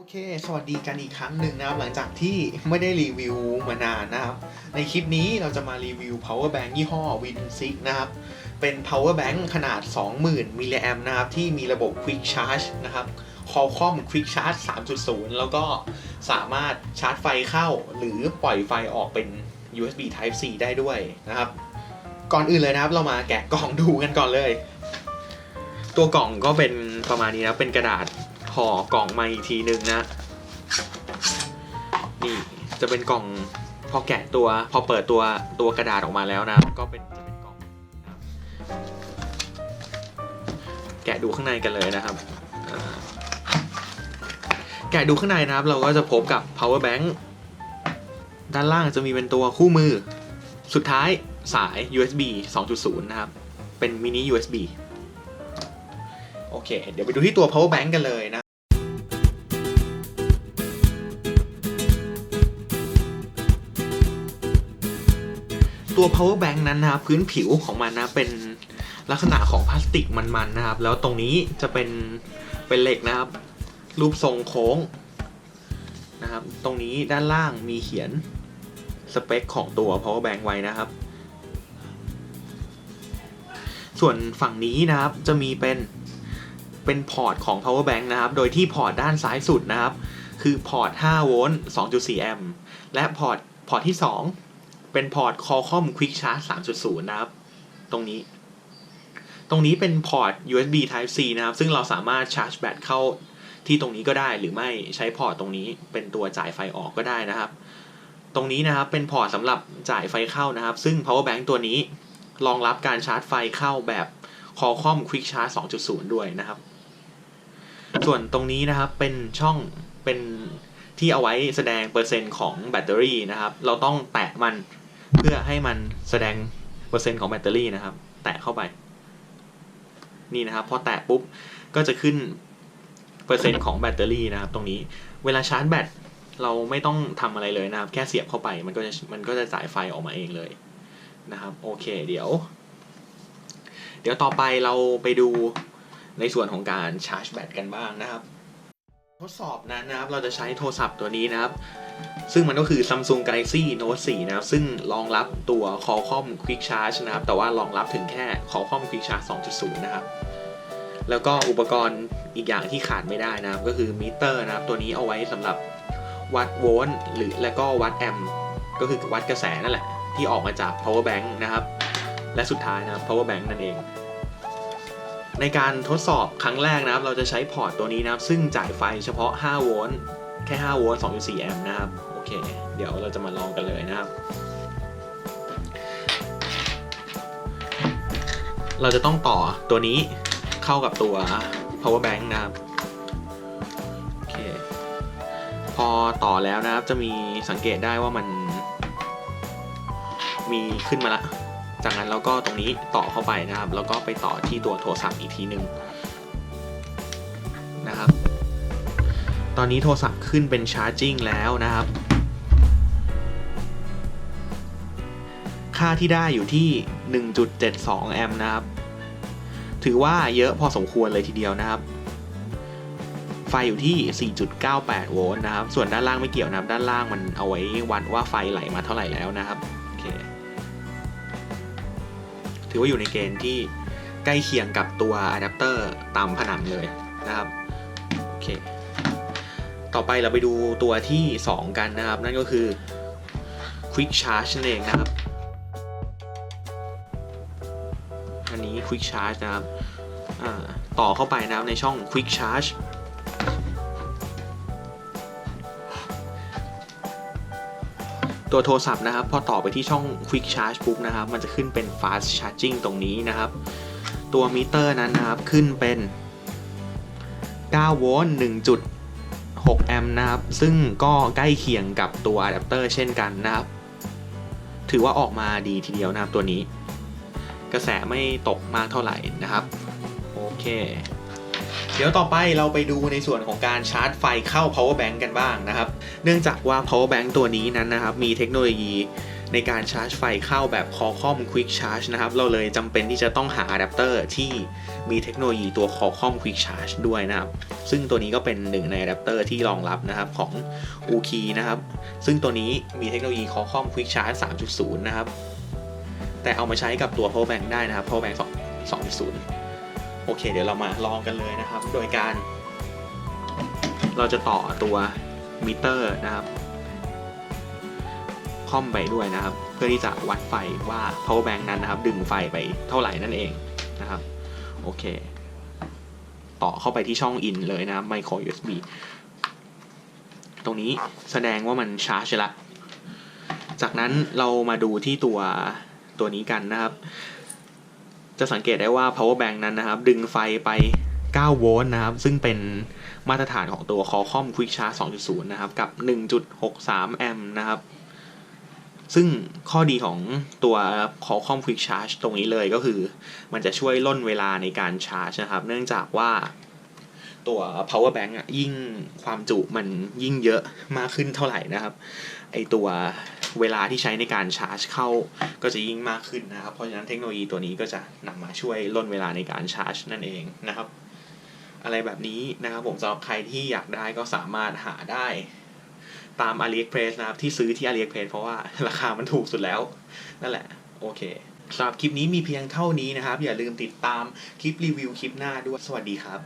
โอเค สวัสดีกันอีกครั้งหนึ่งนะครับ หลังจากที่ไม่ได้รีวิวมานานนะครับ ในคลิปนี้เราจะมารีวิว power bank ยี่ห้อ Win6 นะครับ เป็น power bank ขนาด 20,000มิลลิแอมนะครับ ที่มีระบบ quick charge นะครับ Qualcomm quick charge 3.0 แล้วก็สามารถชาร์จไฟเข้า หรือปล่อยไฟออกเป็น USB Type C ได้ด้วยนะครับ ก่อนอื่นเลยนะครับ เรามาแกะกล่องดูกันก่อนเลย ตัวกล่องก็เป็นประมาณนี้นะเป็นกระดาษ ห่อกล่องมาอีกทีนึงนะ นี่จะเป็นกล่องพอแกะตัวพอเปิดตัวตัวกระดาษออกมาแล้วนะ ก็เป็นจะเป็นกล่องนะแกะดูข้างในกันเลยนะครับ แกะดูข้างในนะครับ เราก็จะพบกับ power bank ด้านล่างจะมีเป็นตัวคู่มือ สุดท้ายสาย USB 2.0 นะครับ เป็นมินิ USB โอเค เดี๋ยวไปดูที่ตัว power bank กันเลยนะ ตัว power bank นั้นนะครับพื้นผิวของมันนะเป็นลักษณะของพลาสติกมันๆนะครับ แล้วตรงนี้จะเป็นเป็นเหล็กนะครับ รูปทรงโค้งนะครับ ตรงนี้ด้านล่างมีเขียนสเปคของตัว power bank ไว้นะครับ ส่วนฝั่งนี้นะครับจะมีเป็นเป็นพอร์ตของ power bank นะครับ โดยที่พอร์ตด้านซ้ายสุดนะครับ คือพอร์ต5โวลต์2.4แอมป์และพอร์ตพอร์ตที่ 2 เป็นพอร์ต Qualcomm Quick Charge 3.0 นะครับ ตรงนี้ ตรงนี้เป็นพอร์ต USB Type C นะครับ ซึ่งเราสามารถชาร์จแบตเข้าที่ตรงนี้ก็ได้ หรือไม่ใช้พอร์ตตรงนี้เป็นตัวจ่ายไฟออกก็ได้นะครับ ตรงนี้นะครับเป็นพอร์ตสำหรับจ่ายไฟเข้านะครับ ซึ่ง power bank ตัวนี้รองรับการชาร์จไฟเข้าแบบ Qualcomm Quick Charge 2.0 ด้วยนะครับ ส่วนตรงนี้นะครับเป็นช่องเป็นที่เอาไว้แสดงเปอร์เซ็นต์ของแบตเตอรี่นะครับ เราต้องแตะมัน เพื่อให้มันแสดงเปอร์เซ็นต์ของแบตเตอรี่นะครับ แตะเข้าไป นี่นะครับ พอแตะปุ๊บก็จะขึ้นเปอร์เซ็นต์ของแบตเตอรี่นะครับ ตรงนี้เวลาชาร์จแบตเราไม่ต้องทำอะไรเลยนะครับ แค่เสียบเข้าไปมันก็จะมันก็จะจ่ายไฟออกมาเองเลยนะครับ โอเค เดี๋ยว เดี๋ยวต่อไปเราไปดูในส่วนของการชาร์จแบตกันบ้างนะครับ ทดสอบนั้นนะครับเราจะใช้โทรศัพท์ตัวนี้นะครับ ซึ่งมันก็คือ Samsung Galaxy Note 4 นะครับ ซึ่งรองรับตัว Qualcomm Quick Charge นะครับ แต่ว่ารองรับถึงแค่ Qualcomm Quick Charge 2.0 นะครับ แล้วก็อุปกรณ์อีกอย่างที่ขาดไม่ได้นะครับ ก็คือมิเตอร์นะครับ ตัวนี้เอาไว้สำหรับวัดโวลต์หรือและก็วัดแอมป์ก็คือวัดกระแสนั่นแหละ ที่ออกมาจาก power bank นะครับ และสุดท้ายนะครับ power bank นั่นเอง ในการทดสอบครั้งแรกนะครับ เราจะใช้พอร์ตตัวนี้นะครับ ซึ่งจ่ายไฟเฉพาะ 5 โวลต์ แค่ 5 โวลต์ 2.4 แอมป์นะครับ โอเค เดี๋ยวเราจะมาลองกันเลยนะครับ เราจะต้องต่อตัวนี้เข้ากับตัว power bank นะครับ โอเค พอต่อแล้วนะครับ จะมีสังเกตได้ว่ามัน มีขึ้นมาละ จากนั้นเราก็ตรงนี้ต่อเข้าไปนะครับ แล้วก็ไปต่อที่ตัวโทรศัพท์อีกทีหนึ่งนะครับ ตอนนี้โทรศัพท์ขึ้นเป็นชาร์จิ่งแล้วนะครับ ค่าที่ได้อยู่ที่ 1.72 แอมป์นะครับ ถือว่าเยอะพอสมควรเลยทีเดียวนะครับ ไฟอยู่ที่ 4.98 โวลต์นะครับ ส่วนด้านล่างไม่เกี่ยวนะครับ ด้านล่างมันเอาไว้วัดว่าไฟไหลมาเท่าไหร่แล้วนะครับ ถือว่าอยู่ในเกณฑ์ที่ใกล้เคียงกับตัวอะแดปเตอร์ตามผนังเลยนะครับโอเคต่อไปเราไปดูตัวที่ 2 กันนะครับ นั่นก็คือ Quick Charge นั่นเองนะครับ อันนี้ Quick Charge นะครับต่อเข้าไปนะครับในช่อง Quick Charge ตัวโทรศัพท์นะครับ พอต่อไปที่ช่อง Quick Charge ปุ๊บนะครับ มันจะขึ้นเป็น Fast Charging ตรงนี้นะครับ ตัวมิเตอร์นั้นนะครับ ขึ้นเป็น9โวลต์1.6 แอมป์นะครับ ซึ่งก็ใกล้เคียงกับตัวอะแดปเตอร์เช่นกันนะครับ ถือว่าออกมาดีทีเดียวนะครับตัวนี้ กระแสไม่ตกมากเท่าไหร่นะครับ โอเค เดี๋ยวต่อไปเราไปดูในส่วนของการชาร์จไฟเข้า power bank กันบ้างนะครับ เนื่องจากว่า power bank ตัวนี้นั้นนะครับ มีเทคโนโลยีในการชาร์จไฟเข้าแบบ Qualcomm Quick Charge นะครับ เราเลยจำเป็นที่จะต้องหาอะแดปเตอร์ที่มีเทคโนโลยีตัว Qualcomm Quick Charge ด้วยนะครับ ซึ่งตัวนี้ก็เป็นหนึ่งในอะแดปเตอร์ที่รองรับนะครับของ u k e y นะครับ ซึ่งตัวนี้มีเทคโนโลยี Qualcomm Quick Charge 3.0 นะครับ แต่เอามาใช้กับตัว power bank ได้นะครับ power bank 2 2.0 โอเค เดี๋ยวเรามาลองกันเลยนะครับ โดยการ เราจะต่อตัวมิเตอร์นะครับคอมไปด้วยนะครับ เพื่อที่จะวัดไฟว่า power bank นั้นนะครับ ดึงไฟไปเท่าไหร่นั่นเองนะครับ โอเค ต่อเข้าไปที่ช่อง in เลยนะครับ micro USB ตรงนี้แสดงว่ามันชาร์จละ จากนั้นเรามาดูที่ตัวตัวนี้กันนะครับ จะสังเกตได้ว่า power bank นั้นนะครับ ดึงไฟไป 9 โวลต์นะครับ ซึ่งเป็นมาตรฐานของตัว Qualcomm Quick Charge 2.0 นะครับ กับ 1.63 แอมป์นะครับ ซึ่งข้อดีของตัว Qualcomm Quick Charge ตรงนี้เลยก็คือ มันจะช่วยล่นเวลาในการชาร์จนะครับ เนื่องจากว่า ตัว power bank อะยิ่งความจุมันยิ่งเยอะมากขึ้นเท่าไหร่นะครับ ไอตัวเวลาที่ใช้ในการชาร์จเข้าก็จะยิ่งมากขึ้นนะครับ เพราะฉะนั้นเทคโนโลยีตัวนี้ก็จะนำมาช่วยล่นเวลาในการชาร์จนั่นเองนะครับ อะไรแบบนี้นะครับผมสำหรับใครที่อยากได้ก็สามารถหาได้ตาม AliExpress นะครับ ที่ซื้อที่ AliExpress เพราะว่าราคามันถูกสุดแล้ว นั่นแหละ โอเคสำหรับคลิปนี้มีเพียงเท่านี้นะครับ อย่าลืมติดตามคลิปรีวิวคลิปหน้าด้วย สวัสดีครับ